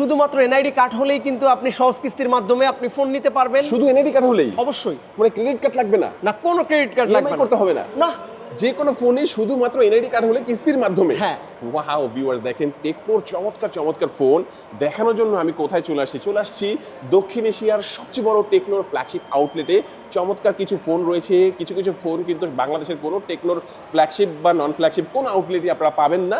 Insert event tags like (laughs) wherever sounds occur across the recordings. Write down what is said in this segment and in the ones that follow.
শুধুমাত্র NID card হলেই কিন্তু আপনি সহজ কিস্তির মাধ্যমে আপনি ফোন নিতে পারবেন। শুধু এনআইডি কার্ড হলেই? অবশ্যই। মানে ক্রেডিট কার্ড লাগবে না? না কোনো ক্রেডিট কার্ড লাগবে করতে হবে না। না। যে কোনো ফোনে শুধুমাত্র এনআইডি কার্ড হলে কিস্তির মাধ্যমে। হ্যাঁ। ওয়াও ভিউয়ার্স দেখেন টেকনোর চমৎকার চমৎকার ফোন দেখানোর জন্য আমি কোথায় চলে আসছি? চলে আসছি দক্ষিণ এশিয়ার সবচেয়ে বড় টেকনোর ফ্ল্যাগশিপ আউটলেটে চমৎকার কিছু ফোন রয়েছে। কিছু কিছু ফোন কিন্তু বাংলাদেশের কোনো টেকনোর ফ্ল্যাগশিপ বা নন ফ্ল্যাগশিপ কোনো আউটলেটই আপনারা পাবেন না।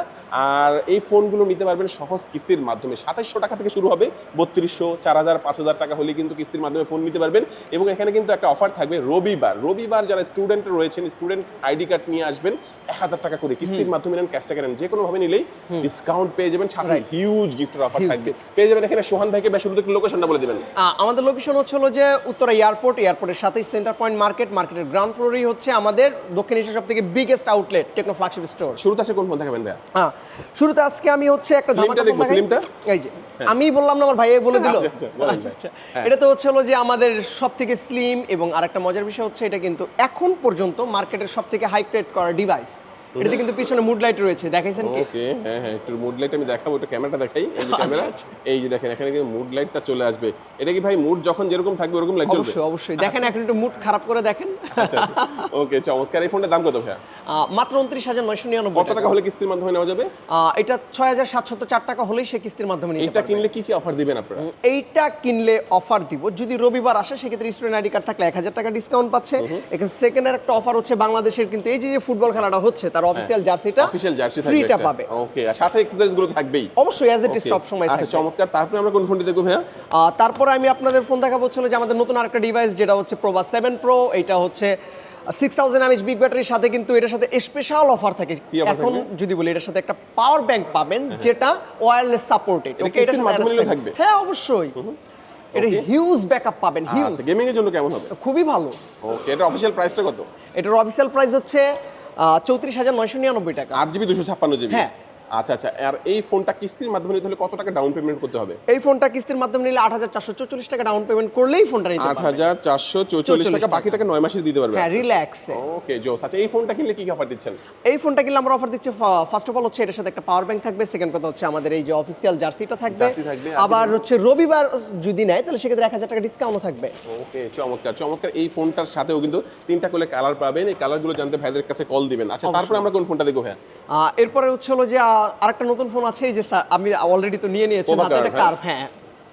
আর এই ফোনগুলো নিতে পারবেন সহজ কিস্তির মাধ্যমে। সাতাইশশো টাকা থেকে শুরু হবে বত্রিশশো চার হাজার পাঁচ হাজার টাকা হলে কিন্তু কিস্তির মাধ্যমে ফোন নিতে পারবেন। এবং এখানে কিন্তু একটা অফার থাকবে রবিবার। রবিবার যারা স্টুডেন্ট রয়েছেন স্টুডেন্ট আইডি কার্ড নিয়ে আসবেন এক হাজার টাকা করে কিস্তির মাধ্যমে নেন ক্যাশ টাকা নেন। যে কোনো ভাবে নিলেই ডিসকাউন্ট পেয়ে যাবেন। সাথে হিউজ গিফটের অফার থাকবে। পেয়ে যাবেন এখানে সোহান ভাইকে বেশ লোকেশনটা বলে দেবেন। আমাদের লোকেশন হচ্ছে হলো যে উত্তরা এয়ারপোর্ট এয়ারপোর্টের সাথেই সেন্টার পয়েন্ট মার্কেট মার্কেটের গ্রাউন্ড ফ্লোরই হচ্ছে আমাদের দক্ষিণ এশিয়ার সব থেকে biggest outlet Tecno flagship store শুরুতে আছে কোন ফোন দেখাবেন ভাই হ্যাঁ শুরুতে আজকে আমি হচ্ছে একটা জামাটা দেখব, ফোন দেখাই। Slim টা? এই যে আমি বললাম না আমার ভাইয়ে বলে দিল আচ্ছা, বলেন আচ্ছা। আচ্ছা হ্যাঁ। এটা তো হচ্ছে হলো যে আমাদের সব থেকে স্লিম এবং আরেকটা মজার বিষয় হচ্ছে এটা কিন্তু এখন পর্যন্ত মার্কেটের সব থেকে হাই গ্রেড করা ডিভাইস এটাতে কিন্তু পিছনে মুড লাইট রয়েছে দেখাইছেন কি? ওকে হ্যাঁ হ্যাঁ একটু মুড লাইট আমি দেখাবো একটু ক্যামেরাটা দেখাই এই যে আচ্ছা, ক্যামেরা এই যে দেখেন এখানে কিন্তু মুড লাইটটা চলে আসবে। এটা কি ভাই মুড যখন যেরকম থাকবে ওরকম লাইট জ্বলবে অবশ্যই অবশ্যই। দেখেন এখন একটু মুড খারাপ করে দেখেন। আচ্ছা ওকে চমৎকার। এই ফোনটার দাম কত ভাইয়া? মাত্র উনত্রিশ হাজার নয়শো নিরানব্বই কত টাকা হলে কিস্তির মাধ্যমে নেওয়া যাবে? এটা ছয় হাজার সাতশত চার টাকা হলেই সে কিস্তির মাধ্যমে নিতে এটা কিনলে কি কি অফার দিবেন আপনারা? এইটা কিনলে অফার দিব। যদি রবিবার আসে সেক্ষেত্রে স্টুডেন্ট আইডি কার্ড থাকলে এক হাজার টাকা ডিসকাউন্ট পাচ্ছে। এখানে সেকেন্ডের একটা অফার হচ্ছে বাংলাদেশের কিন্তু এই যে যে ফুটবল খেলাটা হচ্ছে তার অফিসিয়াল জার্সিটা অফিশিয়াল জার্সি থাকবে ফ্রিটা পাবে। ওকে আর সাথে এক্সারসাইজগুলো থাকবেই। অবশ্যই অ্যাজ ইট ইজ সব সময় আচ্ছা চমৎকার। তারপরে আমরা কোন ফোনটি দেখব ভাইয়া? তারপরে আমি আপনাদের ফোন দেখাবো হলো যে আমাদের নতুন আরেকটা ডিভাইস যেটা হচ্ছে প্রোভা সেভেন প্রো এটা হচ্ছে সিক্স থাউজেন্ড বিগ ব্যাটারির সাথে কিন্তু এটার সাথে স্পেশাল অফার থাকে। এখন যদি বলি এটার সাথে একটা পাওয়ার ব্যাংক পাবেন যেটা ওয়্যারলেস সাপোর্টেড এটা কিস্তির মাধ্যমে থাকবে? হ্যাঁ অবশ্যই। এটা. হিউজ ব্যাকআপ পাবেন হিউজ গেমিং এর জন্য কেমন হবে? খুবই ভালো। ওকে এটা অফিশিয়াল প্রাইসটা কত? এটার অফিসিয়াল প্রাইস হচ্ছে চৌত্রিশ হাজার নয়শো নিরানব্বই টাকা আট জিবি দুশো ছাপ্পান্ন জিবি হ্যাঁ। আচ্ছা আচ্ছা আর এই ফোনটা কিস্তির মাধ্যমে নিতে হলে কত টাকা ডাউন পেমেন্ট করতে হবে? এই ফোনটা কিস্তির মাধ্যমে নিলে আট হাজার চারশো চৌচল্লিশ টাকা ডাউন পেমেন্ট করলেই ফোনটা নিতে আট পারবেন হাজার চারশো চৌচল্লিশ টাকা বাকি টাকা নয় মাসে দিতে পারবে। হ্যাঁ রিল্যাক্সে ওকে জোস আচ্ছা এই ফোনটা কিনলে কি কি অফার দিচ্ছেন? এই ফোনটা কিনলে আমরা অফার দিচ্ছি ফার্স্ট অফ অল হচ্ছে এটার সাথে একটা পাওয়ার ব্যাংক থাকবে সেকেন্ড কথা হচ্ছে আমাদের এই যে অফিসিয়াল জার্সিটা থাকবে। জার্সি থাকবে, আর আবার হচ্ছে রবিবার যদি নেয় তাহলে সেক্ষেত্রে এক হাজার টাকা ডিসকাউন্টও থাকবে। ওকে চমৎকার চমৎকার। এই ফোনটার সাথেও কিন্তু তিনটা করে কালার পাবেন। এই কালারগুলো জানতে ভাইদের কাছে কল দিবেন। আচ্ছা তারপরে আমরা কোন ফোনটা দেখব ভাইয়া? আহ, এরপরে হচ্ছে হলো যে আহ, আরেকটা নতুন ফোন আছে এই যে স্যার আমি অলরেডি তো নিয়ে নিয়েছি হাতে কার্ভ হ্যাঁ।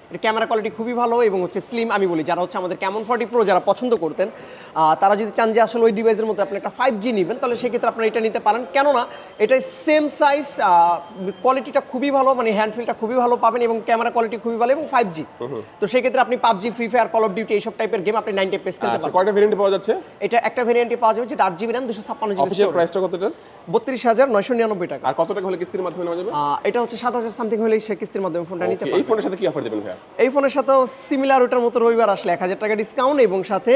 এটা ক্যামেরা কোয়ালিটি খুবই ভালো এবং হচ্ছে স্লিম আমি বলি। যারা হচ্ছে আমাদের ক্যামন ফর্টি প্রো যারা পছন্দ করতেন তারা যদি চান যে আসলে ওই ডিভাইসের মধ্যে আপনি একটা ফাইভ জি নেবেন তাহলে সেক্ষেত্রে আপনারা এটা নিতে পারেন। কেননা এটা সেম সাইজ কোয়ালিটিটা খুবই ভালো মানে হ্যান্ডফিলটা খুবই ভালো পাবেন এবং ক্যামেরা কোয়ালিটি খুবই ভালো এবং ফাইভ জি তো সেক্ষেত্রে আপনি PUBG free fire call of duty এইসব টাইপের গেম আপনি নাইনটি পেস খেলতে পারবেন। কয়টা ভেরিয়েন্ট পাওয়া যাচ্ছে? এটা একটা ভেরিয়েন্টে পাওয়া যাবে যেটা আট জিবি র্যাম দুশো ছাপ্পান্ন অফিসিয়াল জিবি প্রাইসটা কত এটা বত্রিশ হাজার নয়শো নিরানব্বই টাকা। আর কত টাকা হলে কিস্তির মাধ্যমে নেওয়া যাবে? এটা হচ্ছে সাত হাজার সামথিং হলে সে কিস্তির মাধ্যমে ফোনটা নিতে Okay, এই ফোনের সাথে কি অফার দেবেন ভাইয়া? এই ফোনের সাথেও সিমিলার ওটার মতো রবিবার আসলে এক হাজার টাকা ডিসকাউন্ট এবং সাথে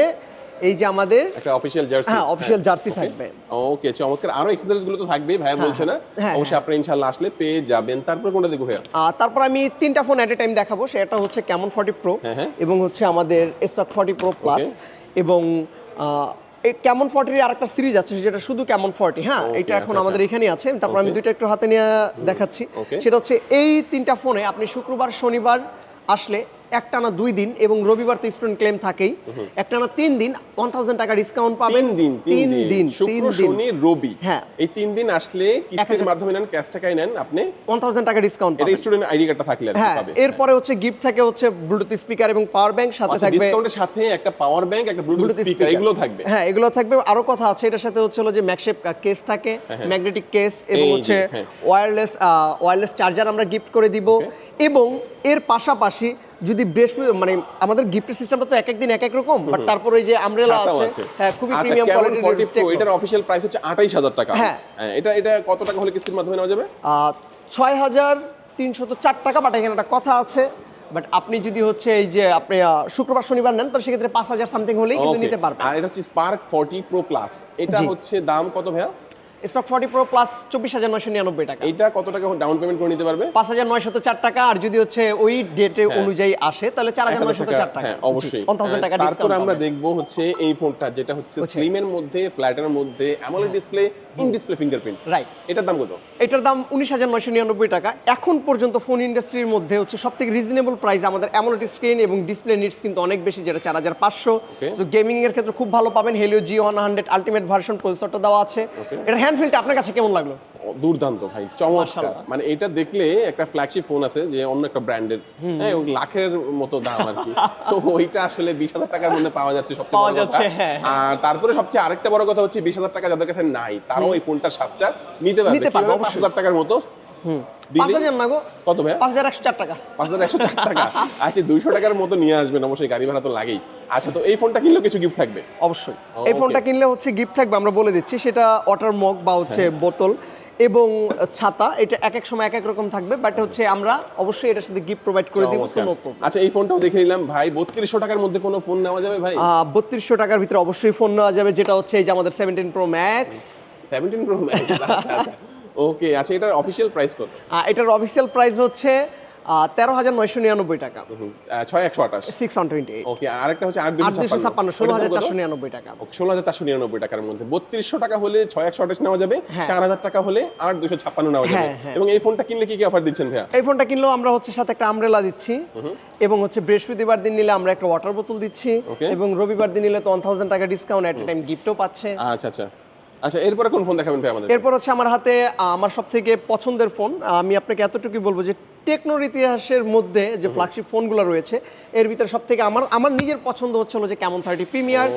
এই যে আমাদের একটা অফিসিয়াল জার্সি হ্যাঁ অফিসিয়াল জার্সি থাকবে। ওকে চমৎকার। আরও এক্সারসাইজগুলো তো থাকবেই ভাইয়া বলছে না। হ্যাঁ, অবশ্যই আপনি ইনশাআল্লাহ আসলে পেয়ে যাবেন। তারপর কোনটা দেখব ভাইয়া? আর তারপর আমি তিনটা ফোন এট এ টাইম দেখাবো। সেটা হচ্ছে ক্যামন ফর্টি প্রো হ্যাঁ, হ্যাঁ। এবং হচ্ছে আমাদের স্টার ফর্টি প্রো প্লাস এবং এই ক্যামন ফর্টির আরেকটা সিরিজ আছে যেটা শুধু ক্যামন ফর্টি হ্যাঁ? এটা এখন আচ্ছা, আমাদের আচ্ছা। এখানেই আছে। তারপর আমি দুইটা একটু হাতে নিয়ে দেখাচ্ছি। সেটা হচ্ছে এই তিনটা ফোনে আপনি শুক্রবার শনিবার আসলে একটানা দুই দিন এবং রবিবার তো স্টুডেন্ট ক্লেম থাকেই। একটানা তিন দিন ওয়ান থাউজেন্ড টাকা ডিসকাউন্ট পাবেন। তিন দিন তিন দিন। শুক্র শনি রবি। হ্যাঁ। এই তিন দিন আসলে কিস্তির মাধ্যমে নেন ক্যাশ টাকায় নেন আপনি ওয়ান থাউজেন্ড টাকা ডিসকাউন্ট এটা স্টুডেন্ট আইডি কার্ডটা থাকলে হ্যাঁ এরপরে হচ্ছে গিফট থাকে হচ্ছে ব্লুটুথ স্পিকার এবং পাওয়ার ব্যাংক সাথে আচ্ছা থাকবে ডিসকাউন্টের সাথে একটা পাওয়ার ব্যাংক একটা ব্লুটুথ স্পিকার এগুলো থাকবে। হ্যাঁ এগুলো থাকবে। আরও কথা আছে এটার সাথে হচ্ছে হলো যে ম্যাকশেপ কেস থাকে ম্যাগনেটিক কেস এবং হচ্ছে হ্যাঁ। ওয়্যারলেস ওয়্যারলেস চার্জার আমরা গিফট করে দিব। এবং এর পাশাপাশি যদি বৃহস্পতি মানে আমাদের গিফটের সিস্টেমটা তো এক এক দিন এক এক রকম বাট তারপরে যে আমব্রেলা আছে হ্যাঁ খুবই প্রিমিয়াম 40 কোয়ালিটির এটার অফিশিয়াল প্রাইস হচ্ছে 28000 টাকা। হ্যাঁ। হ্যাঁ এটা এটা কত টাকা হলে কিস্তির মাধ্যমে নেওয়া যাবে? ছয় হাজার তিনশত চার টাকা বাট এখানে একটা কথা আছে। বাট আপনি যদি হচ্ছে এই যে আপনি শুক্রবার শনিবার নেন তাহলে সেক্ষেত্রে পাঁচ হাজার সামথিং হলেই কিন্তু নিতে পারবেন। আর এটা হচ্ছে স্পার্ক 40 প্রো প্লাস এটা হচ্ছে দাম কত ভাইয়া? স্টক ফর্টি প্রো প্লাস চব্বিশ হাজার নয়শো নিরানব্বই টাকা। এটা কত টাকা ডাউন পেমেন্ট করে নিতে পারবে? পাঁচ হাজার নয়শত চার টাকা আর যদি হচ্ছে ওই ডেটে হ্যাঁ। অনুযায়ী আসে তাহলে চার হাজার 1000 চার টাকা। হ্যাঁ অবশ্যই। ওয়ান থাউজেন্ড টাকা তারপর আমরা দেখব হচ্ছে এই ফোনটা যেটা হচ্ছে হচ্ছে- স্লিমের মধ্যে ফ্ল্যাটের মধ্যে AMOLED display in display fingerprint. Right এটার দাম কত? এটার দাম উনিশ হাজার নয়শো নিরানব্বই টাকা। এখন পর্যন্ত ফোন ইন্ডাস্ট্রির মধ্যে হচ্ছে সব থেকে রিজনেবল প্রাইস আমাদের অ্যামোলেড স্ক্রিন এবং ডিসপ্লে নিটস কিন্তু অনেক বেশি যেটা চার হাজার পাঁচশো। তো গেমিং এর ক্ষেত্রে খুব ভালো পাবেন। Helio G one hundred ultimate version প্রসেসরটা দেওয়া আছে. এটার আপনার কাছে কেমন লাগল? দুর্দান্ত ভাই চমৎকার। মানে এটা দেখলে একটা ফ্ল্যাগশিপ ফোন আছে যে অন্য একটা ব্র্যান্ডের হ্যাঁ লাখের মতো দাম আর কি। তো ওইটা আসলে বিশ হাজার টাকার মধ্যে পাওয়া যাচ্ছে সবচেয়ে বড় কথা। হ্যাঁ, আর তারপরে সবচেয়ে আরেকটা বড় কথা হচ্ছে বিশ হাজার টাকা যাদের কাছে নাই তারাও এই ফোনটার স্বাদটা নিতে পারবে। কীভাবে? পাঁচ হাজার টাকার মতো? কত ভাই পাঁচ হাজার একশো চার টাকা। পাঁচ হাজার একশো চার টাকা? (laughs) আচ্ছা দুইশো টাকার মতো নিয়ে আসবেন অবশ্যই গাড়ি ভাড়া তো লাগেই। আচ্ছা তো এই ফোনটা কিনলেও কিছু গিফট থাকবে? অবশ্যই। এই ফোনটা কিনলে হচ্ছে গিফট থাকবে আমরা বলে দিচ্ছি সেটা ওয়াটার মগ বা হচ্ছে বোতল এবং ছাতা এটা এক এক সময় এক এক রকম থাকবে বাট হচ্ছে আমরা অবশ্যই এটার সাথে গিফট প্রোভাইড করে দিব। আচ্ছা এই ফোনটাও দেখে নিলাম। ভাই বত্রিশশো টাকার মধ্যে কোনো ফোন নেওয়া যাবে ভাই? বত্রিশশো টাকার ভিতরে অবশ্যই ফোন নেওয়া যাবে যেটা হচ্ছে এই যে আমাদের seventeen pro max seventeen pro আচ্ছা আচ্ছা। (laughs) ওকে আচ্ছা এটার অফিসিয়াল প্রাইস কত? এটার অফিসিয়াল প্রাইস হচ্ছে তেরো হাজার নয়শো নিরানব্বই টাকা। ছয় একশো আঠাশ। সিক্স ওয়ান টোয়েন্টি ওকে আরেকটা হচ্ছে আট দুশো ছাপ্পান্ন। ষোলো হাজার চারশো নিরানব্বই টাকা। ষোলো হাজার চারশো নিরানব্বই টাকার মধ্যে। বত্রিশশো টাকা হলে ছয় একশো আঠাশ নেওয়া যাবে হ্যাঁ। চার হাজার টাকা হলে আট দুশো ছাপ্পান্ন নেওয়া যাবে। হ্যাঁ, হ্যাঁ। এবং এই ফোনটা কিনলে কি কি অফার দিচ্ছেন ভাইয়া? এই ফোনটা কিনলেও আমরা হচ্ছে সাথে একটা আমব্রেলা দিচ্ছি। এবং হচ্ছে বৃহস্পতিবার দিন নিলে আমরা একটা ওয়াটার বোতল দিচ্ছি. এবং রবিবার দিন নিলে তো ওয়ান থাউজেন্ড টাকা ডিসকাউন্ট এট টাইম গিফটও পাচ্ছে। আচ্ছা আচ্ছা। আচ্ছা এরপরে কোন ফোন দেখাবেন ভাই আমাদের এরপর হচ্ছে আমার হাতে আমার সব থেকে পছন্দের ফোন আমি আপনাকে এতটুকুই বলব যে টেকনোর ইতিহাসের মধ্যে যে ফ্ল্যাগশিপ ফোনগুলো রয়েছে এর ভিতরে সব থেকে আমার আমার নিজের পছন্দ হচ্ছিল যে কেমন থার্টি প্রিমিয়ার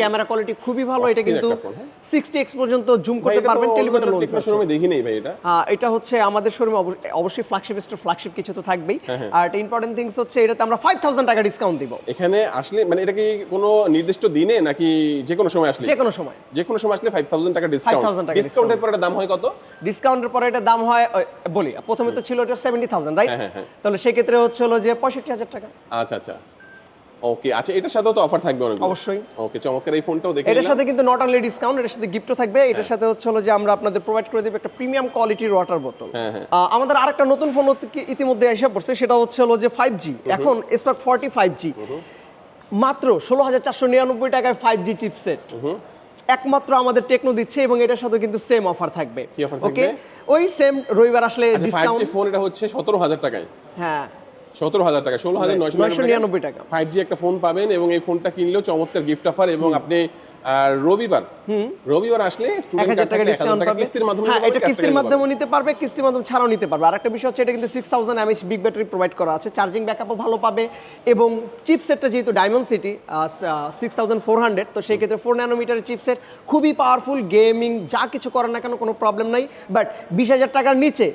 ক্যামেরা কোয়ালিটি খুবই ভালো এটা কিন্তু হ্যাঁ। সিক্সটি এক্স পর্যন্ত জুম করতে এটা পারবেন লোন শোরুমে দেখি নেই ভাই এটা। আহ, এটা হচ্ছে আমাদের শোরুমে অবশ্যই ফ্ল্যাগশিপ স্টোর ফ্ল্যাগশিপ কিছু তো থাকবেই। হ্যাঁ, হ্যাঁ। আর একটা ইম্পর্টেন্ট থিংস হচ্ছে এটাতে আমরা ফাইভ থাউজেন্ড টাকা ডিসকাউন্ট দিব। এখানে আসলে মানে এটা কি কোনো নির্দিষ্ট দিনে নাকি যে কোনো সময় আসলে? যে কোনো সময়। যে কোনো সময় আসলে ফাইভ থাউজেন্ড টাকা ডিসকাউন্ট 5,000 ডিসকাউন্টের পরে দাম হয় কত? ডিসকাউন্টের পরে এটা দাম হয় বলি প্রথমে তো ছিল এটা সেভেন্টি থাউজেন্ড রাইট হ্যাঁ, হ্যাঁ, হ্যাঁ। তাহলে সেক্ষেত্রে হচ্ছে হলো যে পঁয়ষট্টি হাজার টাকা। আচ্ছা আচ্ছা। ওকে আচ্ছা এটার সাথেও তো অফার থাকবে অনেক অবশ্যই। ওকে চমৎকার এই ফোনটাও দেখে এটার সাথে কিন্তু নট অনলি ডিসকাউন্ট এটার সাথে গিফটও থাকবে। এটার সাথে হচ্ছে হলো যে আমরা আপনাদের প্রোভাইড করে দেব একটা প্রিমিয়াম কোয়ালিটির ওয়াটার বোতল হ্যাঁ, হ্যাঁ। আমাদের আরেকটা নতুন ফোন ইতিমধ্যে এসে পড়ছে সেটা হচ্ছে হলো যে ফাইভ জি এখন স্পার্ক ফর্টি ফাইভ জি মাত্র ষোলো হাজার চারশো নিরানব্বই টাকায় ফাইভ জি চিপসেট হুম। একমাত্র আমাদের টেকনো দিচ্ছে এবং এটার সাথে কিন্তু সেম অফার থাকবে? ওকে ওই সেম রবিবার আসলে আচ্ছা ডিসকাউন্ট জি ফোন এটা হচ্ছে সতেরো হাজার টাকায়। হ্যাঁ। সতেরো হাজার টাকা ষোলো হাজার নয়শো নিরানব্বই টাকা। ফাইভ জি একটা ফোন পাবেন এবং এই ফোনটা কিনলেও চমৎকার গিফট অফার এবং আপনি আহ, রবিবার রবিবার আসলে স্টুডেন্ট টাকা ডিসকাউন্ট পাবে। কিস্তির মাধ্যমে হ্যাঁ এটা কিস্তির মাধ্যমে। নিতে পারবে কিস্তির মাধ্যমে ছাড়াও নিতে পারবে। আরেকটা বিষয় হচ্ছে এটা কিন্তু six thousand MH big battery provide করা আছে। চার্জিং ব্যাকআপও ভালো পাবে এবং চিপসেটটা যেহেতু Dimensity six thousand four hundred তো সেই ক্ষেত্রে ফোর ন্যানোমিটারের চিপসেট খুবই পাওয়ারফুল গেমিং যা কিছু করেন না কেন কোনো প্রবলেম নাই। বাট বিশ হাজার টাকার নিচে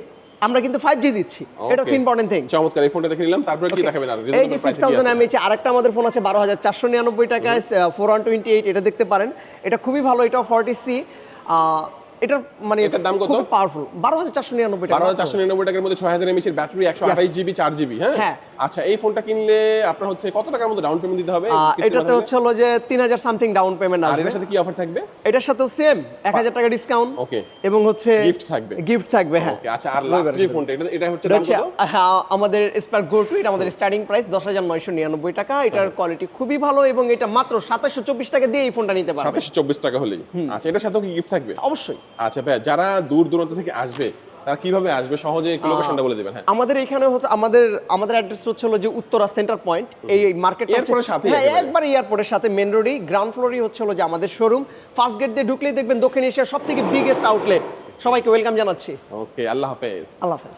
আমরা কিন্তু 5G দিচ্ছি। এটা হচ্ছে ইম্পর্টেন্ট থিং চমৎকার এই ফোনটা দেখে নিলাম তারপরে কি দেখাবেন আর? এই যে 6000 এমএইচ আরেকটা আমাদের ফোন আছে 12499 টাকায় 4128 এটা দেখতে পারেন। এটা খুবই ভালো এটা 40C এটার মানে এটার দাম কত? পাওয়ারফুল বারো হাজার চারশো নিরানব্বই বারো হাজার চারশো নিরানব্বই টাকার মধ্যে ছয় হাজার এমএচের ব্যাটারি একশো আঠাশ জিবি চার জিবি হ্যাঁ? হ্যাঁ? আচ্ছা এই ফোনটা কিনলে আপনার হচ্ছে কত টাকার মধ্যে ডাউন পেমেন্ট দিতে হবে? এটাতে হচ্ছে হলো যে তিন হাজার সামথিং ডাউন পেমেন্ট আর এটার সাথে কি অফার থাকবে? এটার সাথে সেম এক হাজার টাকা ডিসকাউন্ট ওকে এবং হচ্ছে গিফট থাকবে। গিফট থাকবে হ্যাঁ। আচ্ছা আর লাস্ট যে ফোনটা এটা হচ্ছে দাম কত? হ্যাঁ আমাদের স্পার্ক গো টু এটা আমাদের স্টার্টিং প্রাইস দশ হাজার নয়শো নিরানব্বই টাকা। এটার কোয়ালিটি খুবই ভালো এবং এটা মাত্র সাতাশশো চব্বিশ টাকা দিয়ে এই ফোনটা নিতে পারবে। সাতাশশো চব্বিশ টাকা হলেই। আচ্ছা এটার সাথেও কি গিফট থাকবে? অবশ্যই। আচ্ছা ভাই যারা দূর দূরান্ত থেকে আসবে তারা কীভাবে আসবে? সহজে লোকেশনটা বলে দিবেন হ্যাঁ। আমাদের এখানে হচ্ছে আমাদের আমাদের অ্যাড্রেস হচ্ছে হলো যে উত্তরা সেন্টার পয়েন্ট এই মার্কেট এয়ারপোর্টের সাথে হ্যাঁ একবার। এয়ারপোর্টের সাথে মেন রোডই গ্রাউন্ড ফ্লোরই হচ্ছে হলো যে আমাদের শোরুম ফার্স্ট গেট দিয়ে ঢুকলেই দেখবেন দক্ষিণ এশিয়ার সবথেকে বিগেস্ট আউটলেট সবাইকে ওয়েলকাম জানাচ্ছি। ওকে আল্লাহ হাফেজ। আল্লাহ হাফেজ।